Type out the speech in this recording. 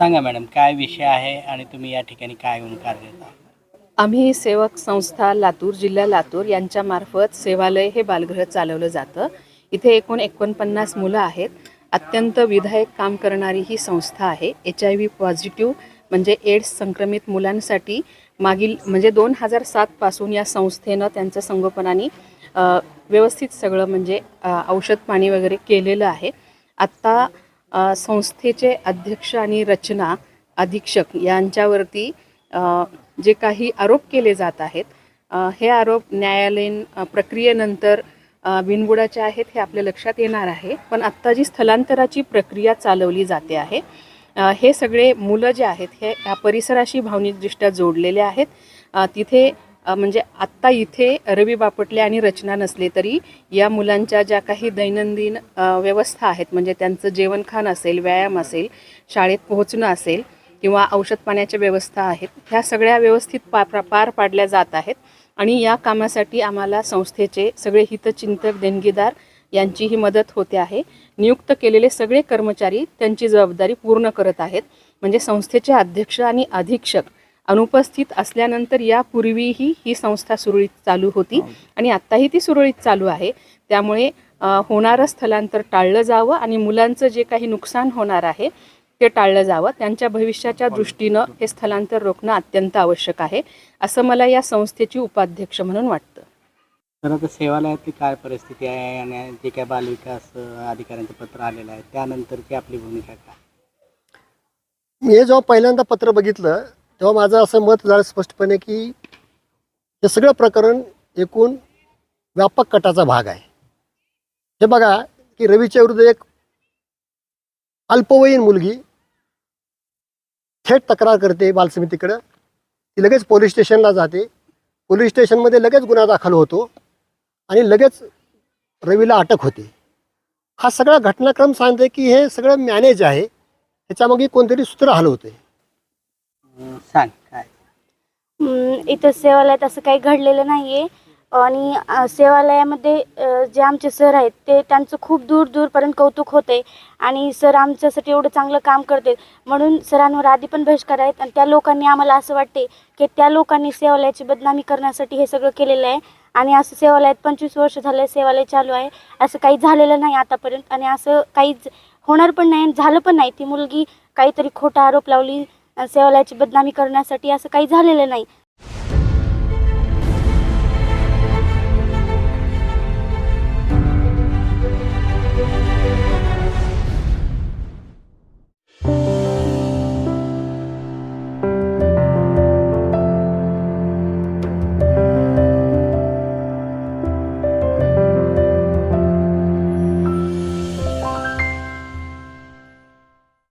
सांगा मॅडम काय विषय आहे आणि तुम्ही या ठिकाणी काय होऊन कार्यरत आहात आम्ही सेवक संस्था लातूर जिल्हा लातूर यांच्यामार्फत सेवालय हे बालगृह चालवलं जातं. इथे एकूण एकोणपन्नास मुलं आहेत. अत्यंत विधायक काम करणारी ही संस्था आहे. एच आय व्ही पॉझिटिव्ह म्हणजे एड्स संक्रमित मुलांसाठी मागील म्हणजे दोन हजार सातपासून या संस्थेनं त्यांचं संगोपनाने व्यवस्थित सगळं म्हणजे औषध पाणी वगैरे केलेलं आहे. आत्ता संस्थेचे अध्यक्ष आणि रचना अधीक्षक यांच्यावरती जे काही आरोप केले जात आहेत हे आरोप न्यायालयीन प्रक्रियेनंतर बिनबुडाचे आहेत हे आपल्या लक्षात येणार आहे. पण आत्ता जी स्थलांतराची प्रक्रिया चालवली जाते आहे हे सगळे मुलं जे आहेत हे या परिसराशी भावनिकदृष्ट्या जोडलेले आहेत. तिथे म्हणजे आत्ता इथे रवी बापटले आणि रचना नसले तरी या मुलांच्या ज्या काही दैनंदिन व्यवस्था आहेत म्हणजे त्यांचं जेवणखाण असेल व्यायाम असेल शाळेत पोहोचणं असेल किंवा औषध पाण्याच्या व्यवस्था आहेत ह्या सगळ्या व्यवस्थित पा पार पाडल्या जात आहेत. आणि या कामासाठी आम्हाला संस्थेचे सगळे हितचिंतक देणगीदार यांचीही मदत होते आहे. नियुक्त केलेले सगळे कर्मचारी त्यांची जबाबदारी पूर्ण करत आहेत. म्हणजे संस्थेचे अध्यक्ष आणि अधीक्षक अनुपस्थित असल्यानंतर यापूर्वीही ही संस्था सुरळीत चालू होती आणि आत्ताही ती सुरळीत चालू आहे. त्यामुळे होणारं स्थलांतर टाळलं जावं आणि मुलांचं जे काही नुकसान होणार आहे ते टाळलं जावं. त्यांच्या भविष्याच्या दृष्टीनं हे स्थलांतर रोखणं अत्यंत आवश्यक आहे असं मला या संस्थेची उपाध्यक्ष म्हणून वाटतं. तर आता सेवालयातली काय परिस्थिती आहे आणि जे काय बालविकास अधिकाऱ्यांचं पत्र आलेलं आहे त्यानंतरची आपली भूमिका काय? मी हे जेव्हा पहिल्यांदा पत्र बघितलं तेव्हा माझं असं मत झालं स्पष्टपणे की हे सगळं प्रकरण एकूण व्यापक कटाचा भाग आहे. हे बघा की रवीच्या विरुद्ध एक अल्पवयीन मुलगी थेट तक्रार करते बालसमितीकडं. ती लगेच पोलीस स्टेशनला जाते. पोलीस स्टेशनमध्ये लगेच गुन्हा दाखल होतो आणि लगेच रवीला अटक होते. हा सगळा घटनाक्रम सांगते की हे सगळं मॅनेज आहे. ह्याच्यामागे कोणतरी सूत्र हलवते सांग काय? हम्म, इथं सेवालयात असं काही घडलेलं नाहीये. आणि अ, सेवालयामध्ये अ, जे आमचे सर आहेत ते त्यांचं खूप दूर दूरपर्यंत कौतुक होते आणि सर आमच्यासाठी एवढं चांगलं काम करते म्हणून सरांवर आधी पण बहिष्कार आहेत. आणि त्या लोकांनी आम्हाला असं वाटते की त्या लोकांनी सेवालयाची बदनामी करण्यासाठी हे सगळं केलेलं आहे. आणि असं सेवालयात पंचवीस वर्ष झालं सेवालय चालू आहे. असं काही झालेलं नाही आतापर्यंत. आणि असं काहीच होणार पण नाही आणि झालं पण नाही. ती मुलगी काहीतरी खोटा आरोप लावली. सेवालयाची बदनामी करण्यासाठी असं काही झालेलं नाही.